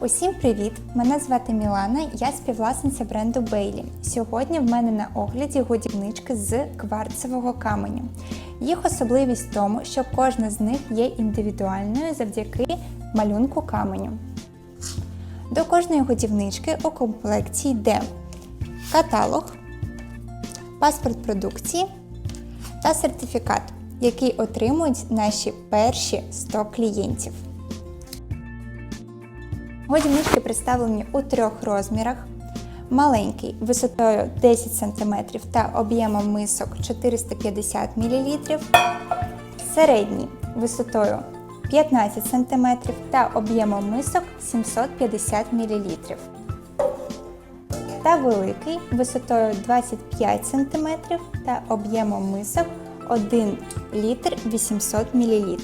Усім привіт! Мене звати Мілана, я співвласниця бренду Бейлі. Сьогодні в мене на огляді годівнички з кварцевого каменю. Їх особливість в тому, що кожна з них є індивідуальною завдяки малюнку каменю. До кожної годівнички у комплекті йде каталог, паспорт продукції та сертифікат, який отримують наші перші 100 клієнтів. Годівнички представлені у трьох розмірах. Маленький висотою 10 см та об'ємом мисок 450 мл, середній висотою 15 см та об'ємом мисок 750 мл. Та великий висотою 25 см та об'ємом мисок 1 літр 800 мл.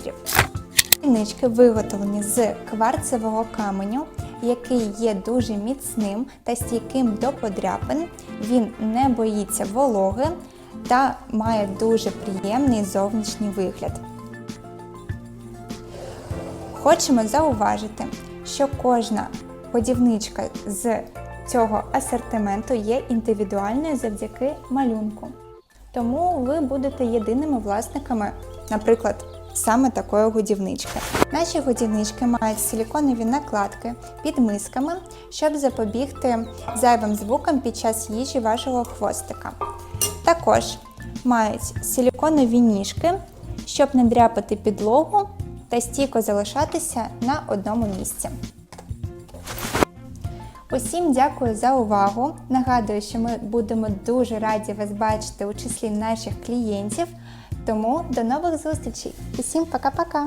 Нички виготовлені з кварцевого каменю, який є дуже міцним та стійким до подряпин. Він не боїться вологи та має дуже приємний зовнішній вигляд. Хочемо зауважити, що кожна годівничка з цього асортименту є індивідуальною завдяки малюнку. Тому ви будете єдиними власниками, наприклад, саме такої годівнички. Наші годівнички мають силіконові накладки під мисками, щоб запобігти зайвим звукам під час їжі вашого хвостика. Також мають силіконові ніжки, щоб не дряпати підлогу та стійко залишатися на одному місці. Усім дякую за увагу. Нагадую, що ми будемо дуже раді вас бачити у числі наших клієнтів. Тому до нових зустрічей. Усім пока-пока!